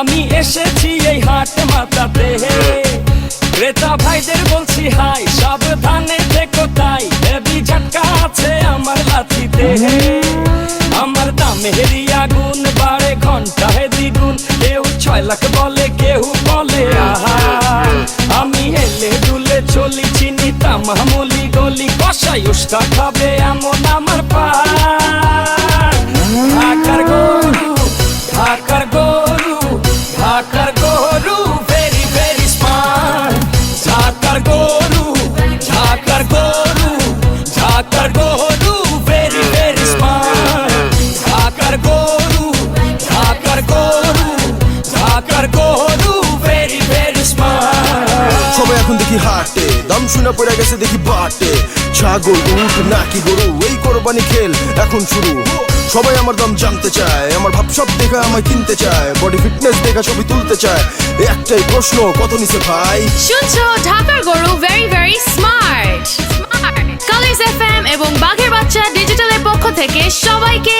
আমি এসেছি এই হাট মাতাতে। ক্রেতা ভাইদের বলছি, হাই, সাবধানে থেকো তাই। হেভি ঝটকা আছে আমার লাথিতে আমার দামে হেরি আগুন বাড়ে, ঘন্টায় দ্বিগুণ। কেউ ছয় লাখ বলে, কেউ বলে, আহা। আমি হেলে দুলে চলি, চিনি তামামুলি গলি, কষাই উস্কা খাবে এমন আমার পা। গরু ভেরি ভেরি স্মার্ট সবাই এখন দেখি হাটে দাম শুনে পড়ে গেছে দেখি বাটে। ছাগল উঠ নাকি গরু এই কোরবানি খেল এখন শুরু। সবাই আমার দাম জানতে চায় আমার ভাব সব দেখা আমায় কিনতে চায় বডি ফিটনেস দেখা ছবি তুলতে চায়। একটাই প্রশ্ন কত নিছে ভাই? শুনছো ঢাকার গরু very very smart colours FM এবং বাঘের বাচ্চা ডিজিটালের পক্ষ থেকে সবাইকে